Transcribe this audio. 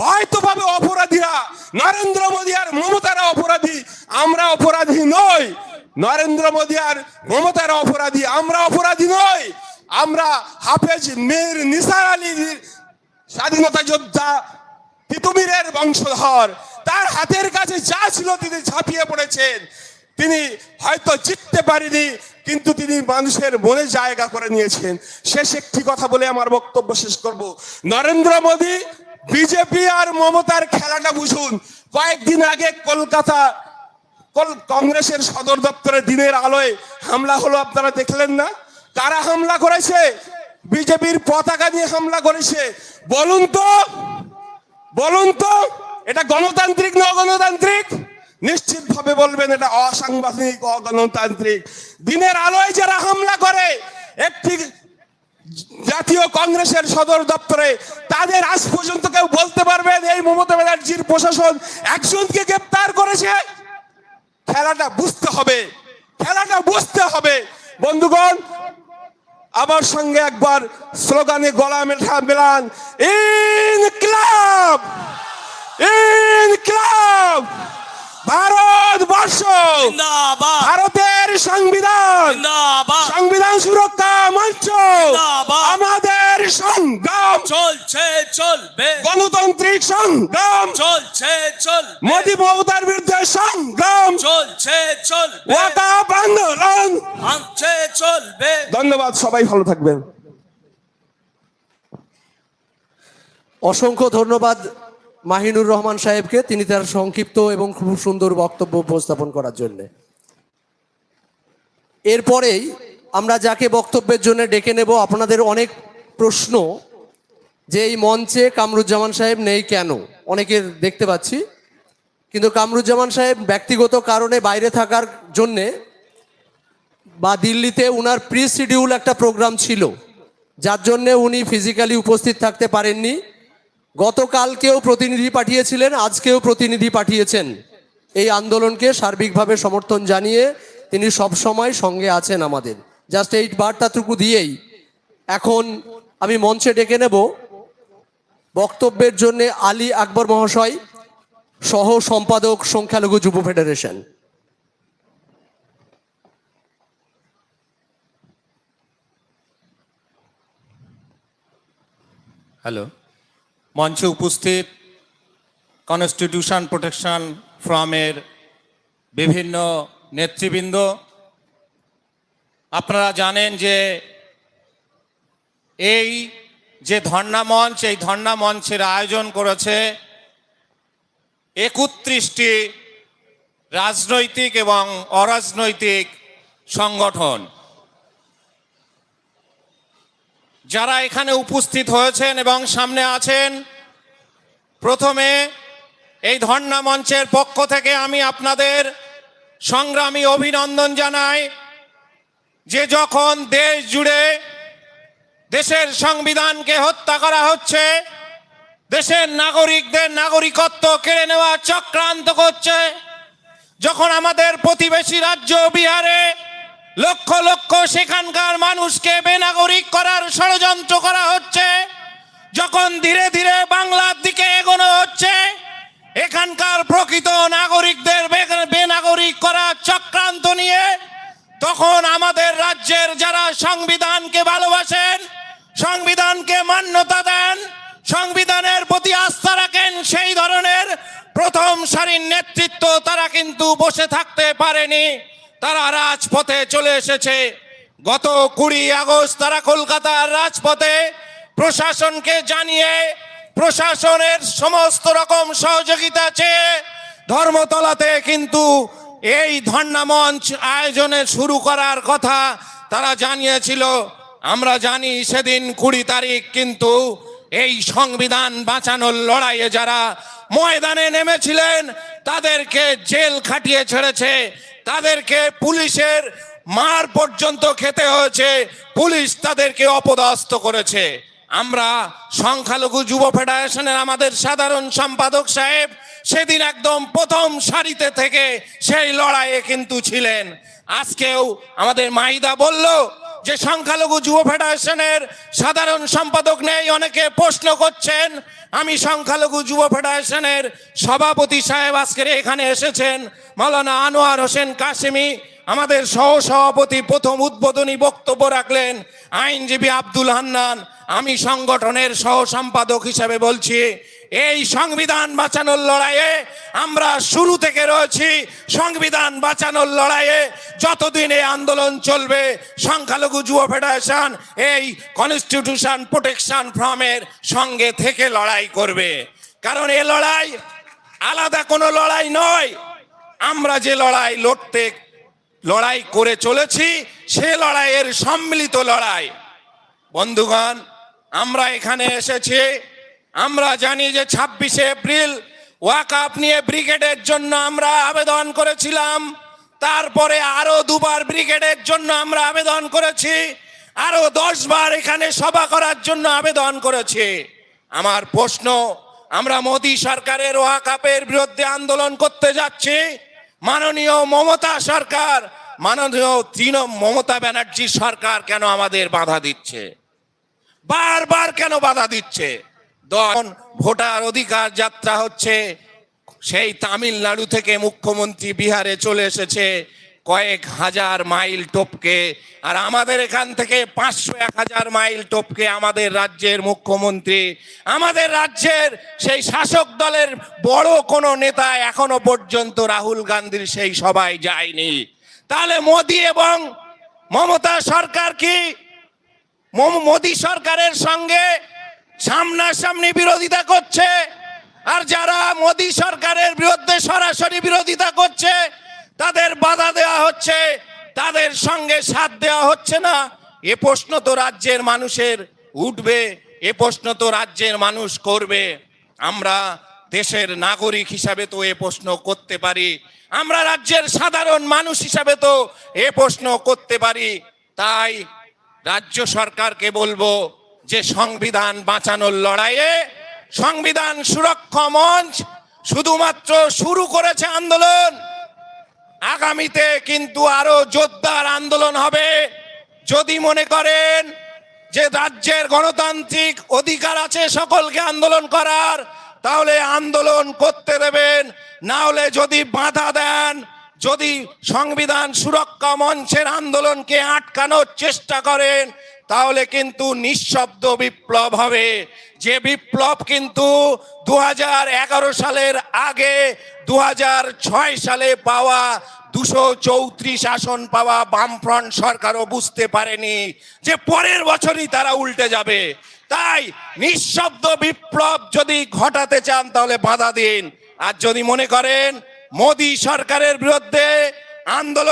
ভয় তো অপরাধীরা, নরেন্দ্র মোদী আর মমতারা অপরাধী, আমরা অপরাধী নই। নরেন্দ্র মোদী আর মমতারা অপরাধী, আমরা অপরাধী নই। আমরা হাফেজ মীর নিসার আলীর স্বাধীনতা যোদ্ধা তিতুমিরের বংশধর। তার হাতের কাছে যা ছিল তিনি ঝাঁপিয়ে পড়েছেন। তিনি হয়তো জিততে পারেনি, কিন্তু তিনি মানুষের মনে জায়গা করে নিয়েছেন। শেষ একটি কথা বলে আমার বক্তব্য শেষ করব। নরেন্দ্র মোদী বিজেপি আর মমতার খেলাটা বুঝুন। কয়েকদিন আগে কলকাতা, কল- কংগ্রেসের সদর দপ্তরে দিনের আলোয় হামলা হলো, আপনারা দেখলেন না? কারা হামলা করেছে? বিজেপির পতাকা নিয়ে হামলা করেছে। বলুন তো বলুন তো, এটা গণতান্ত্রিক না অগণতান্ত্রিক? নিশ্চিত ভাবে বলবেন এটা অসাংবাদিক, অগণতান্ত্রিক। দিনের আলোয় যারা হামলা করে, একটি জাতীয় কংগ্রেসের সদর দপ্তরে তাদের আজ পর্যন্ত কেউ বলতে পারবেন এই মমতা ব্যানার্জির প্রশাসন একজনকে গ্রেপ্তার করেছে। খেলাটা বুঝতে হবে খেলাটা বুঝতে হবে। বন্ধুগণ আমার সঙ্গে একবার স্লোগানে গলা মেঠা মেলান ইন ক্লাব ইন ক্লাব ভারতবর্ষ ভারতের সংবিধান। সংগ্রাম। চলছে চলবে। গণতান্ত্রিক সংগ্রাম। চলছে চল মোদী মমতার বিরুদ্ধে সংগ্রাম। চলছে চলবে। ওয়াকাপ আন্দোলন। চলবে। ধন্যবাদ সবাই ভালো থাকবেন। অসংখ্য ধন্যবাদ মাহিনুর রহমান সাহেবকে। তিনি তার সংক্ষিপ্ত এবং খুব সুন্দর বক্তব্য উপস্থাপন করার জন্য। এরপরেই আমরা যাকে বক্তব্যের জন্য ডেকে নেব আপনাদের অনেক প্রশ্ন যে এই মঞ্চে কামরুজ্জামান সাহেব নেই কেন? অনেকের দেখতে পাচ্ছি। কিন্তু কামরুজ্জামান সাহেব ব্যক্তিগত কারণে বাইরে থাকার জন্যে বা দিল্লিতে উনার প্রি শিডিউল একটা প্রোগ্রাম ছিল, যার জন্য উনি ফিজিক্যালি উপস্থিত থাকতে পারেননি। গতকালকেও প্রতিনিধি পাঠিয়েছিলেন, আজকেও প্রতিনিধি পাঠিয়েছেন। এই আন্দোলনকে সার্বিকভাবে সমর্থন জানিয়ে তিনি সব সময় সঙ্গে আছেন আমাদের। জাস্ট এই বার্তাটুকু দিয়েই এখন আমি মঞ্চে ডেকে নেব বক্তব্যের জন্য আলী আকবর মহাশয় সহ সম্পাদক সংখ্যালঘু যুব ফেডারেশন। হ্যালো। মঞ্চে উপস্থিত কনস্টিটিউশন প্রোটেকশন ফ্রমের বিভিন্ন নেতৃবৃন্দ। আপনারা জানেন যে এই যে ধর্ণা মঞ্চ এই ধর্ণা মঞ্চের আয়োজন করেছে একত্রিশটি রাজনৈতিক এবং অরাজনৈতিক সংগঠন। যারা এখানে উপস্থিত হয়েছেন এবং সামনে আছেন, প্রথমে এই ধর্ণা মঞ্চের পক্ষ থেকে আমি আপনাদের সংগ্রামী অভিনন্দন জানাই যে যখন দেশ জুড়ে দেশের সংবিধানকে হত্যা করা হচ্ছে। দেশের নাগরিকদের নাগরিকত্ব কেড়ে নেওয়া চক্রান্ত করছে। যখন আমাদের প্রতিবেশী রাজ্য বিহারে লক্ষ লক্ষ সেখানকার মানুষকে বেনাগরিক করার ষড়যন্ত্র করা হচ্ছে, যখন ধীরে ধীরে বাংলার দিকে এগোনো হচ্ছে, এখানকার প্রকৃত নাগরিকদের বেনাগরিক করার চক্রান্ত নিয়ে, তখন আমাদের রাজ্যের যারা সংবিধানকে ভালোবাসেন সংবিধানকে মান্যতা দেন, সংবিধানের প্রতি আস্থা রাখেন, সেই ধরনের প্রথম সারির নেতৃত্ব তারা কিন্তু বসে থাকতে পারেনি। তারা রাজপথে চলে এসেছে। গত কুড়ি আগস্ট তারা কলকাতার রাজপথে প্রশাসনকে জানিয়ে প্রশাসনের সমস্ত রকম সহযোগিতা চেয়ে ধর্মতলাতে কিন্তু এই ধর্ণা মঞ্চ আয়োজনে শুরু করার কথা তারা জানিয়েছিল। আমরা জানি সেদিন কুড়ি তারিখ কিন্তু এই সংবিধান বাঁচানোর লড়াইয়ে যারা ময়দানে নেমেছিলেন, তাদেরকে জেল খাটিয়ে ছেড়েছে, তাদেরকে পুলিশের মার পর্যন্ত খেতে হয়েছে, পুলিশ তাদেরকে অপদস্থ করেছে। আমরা সংখ্যালঘু যুব ফেডারেশনের আমাদের সাধারণ সম্পাদক সাহেব সেদিন একদম প্রথম সারিতে থেকে সেই লড়াইয়ে কিন্তু ছিলেন। আজকেও আমাদের মাইদা বলল যে সংখ্যালঘু যুব ফেডারেশনের সাধারণ সম্পাদক নেই, অনেকে প্রশ্ন করছেন, আমি সংখ্যালঘু যুব ফেডারেশনের সভাপতি সাহেব আজকের এখানে এসেছেন মাওলানা আনোয়ার হোসেন কাশেমি আমাদের সহ সভাপতি প্রথম উদ্বোধনী বক্তব্য রাখলেন, আইনজীবী আব্দুল হান্নান, আমি সংগঠনের সহ সম্পাদক হিসাবে বলছি এই সংবিধান বাঁচানোর লড়াইয়ে আমরা শুরু থেকে রয়েছি। সংবিধান বাঁচানোর লড়াইয়ে যতদিন এই আন্দোলন চলবে, সংখ্যালঘু যুব ফেডারেশন এই কনস্টিটিউশন প্রোটেকশন ফ্রমের সঙ্গে থেকে লড়াই করবে। কারণ এ লড়াই আলাদা কোনো লড়াই নয়। আমরা যে লড়াই লড়তে, লড়াই করে চলেছি, সে লড়াইয়ের সম্মিলিত লড়াই। বন্ধুগণ, আমরা এখানে এসেছি আমরা জানি যে ছাব্বিশে এপ্রিল ওয়াকাপ নিয়ে ব্রিগেডের জন্য আমরা আবেদন করেছিলাম। তারপরে আরও দুবার ব্রিগেডের জন্য আমরা আবেদন করেছি। আরও দশ বার এখানে সভা করার জন্য আবেদন করেছি। আমার প্রশ্ন, আমরা মোদী সরকারের ওয়াকাপের বিরুদ্ধে আন্দোলন করতে যাচ্ছি? মাননীয় মমতা সরকার, মাননীয় তৃণ মমতা ব্যানার্জি সরকার কেন আমাদের বাধা দিচ্ছে? বারবার কেন বাধা দিচ্ছে? দন ভোটার অধিকার যাত্রা হচ্ছে। সেই তামিলনাড়ু থেকে মুখ্যমন্ত্রী বিহারে চলে এসেছে কয়েক হাজার মাইল টপকে। আর আমাদের এখান থেকে পাঁচশো এক হাজার মাইল টপকে আমাদের রাজ্যের মুখ্যমন্ত্রী। আমাদের রাজ্যের সেই শাসক দলের বড় কোনো নেতা এখনও পর্যন্ত রাহুল গান্ধীর সেই সবাই যায়নি। তাহলে মোদী এবং মমতা সরকার কি? মোদী সরকারের সঙ্গে সামনাসামনি বিরোধিতা করছে। আর যারা মোদী সরকারের বিরুদ্ধে সরাসরি বিরোধিতা করছে, তাদের বাধা দেওয়া হচ্ছে, তাদের সঙ্গে সাথ দেওয়া হচ্ছে না। এ প্রশ্ন তো রাজ্যের মানুষের উঠবে, এ প্রশ্ন তো রাজ্যের মানুষ করবে। আমরা দেশের নাগরিক হিসাবে তো এ প্রশ্ন করতে পারি। আমরা রাজ্যের সাধারণ মানুষ হিসাবে তো এ প্রশ্ন করতে পারি। তাই রাজ্য সরকারকে বলব যে সংবিধান বাঁচানোর লড়াইয়ে সংবিধান সুরক্ষা মঞ্চ শুধুমাত্র শুরু করেছে আন্দোলন। আগামীতে কিন্তু আরও জোরদার আন্দোলন হবে। যদি মনে করেন যে রাজ্যের গণতান্ত্রিক অধিকার আছে সকলকে আন্দোলন করার, তাহলে আন্দোলন করতে দেবেন। না হলে যদি বাধা দেন যদি সংবিধান সুরক্ষা মঞ্চের আন্দোলনকে আটকানোর চেষ্টা করেন, তাহলে কিন্তু নিঃশব্দ বিপ্লব হবে। যে বিপ্লব কিন্তু দু হাজার এগারো সালের আগে দু হাজার ছয় সালে পাওয়া দুশো চৌত্রিশ আসন পাওয়া বামফ্রন্ট সরকারও বুঝতে পারেনি যে পরের বছরই তারা উল্টে যাবে। তাই নিঃশব্দ বিপ্লব যদি ঘটাতে চান, তাহলে বাধা দিন। আর যদি মনে করেন মোদী সরকারের বিরুদ্ধে আন্দোলন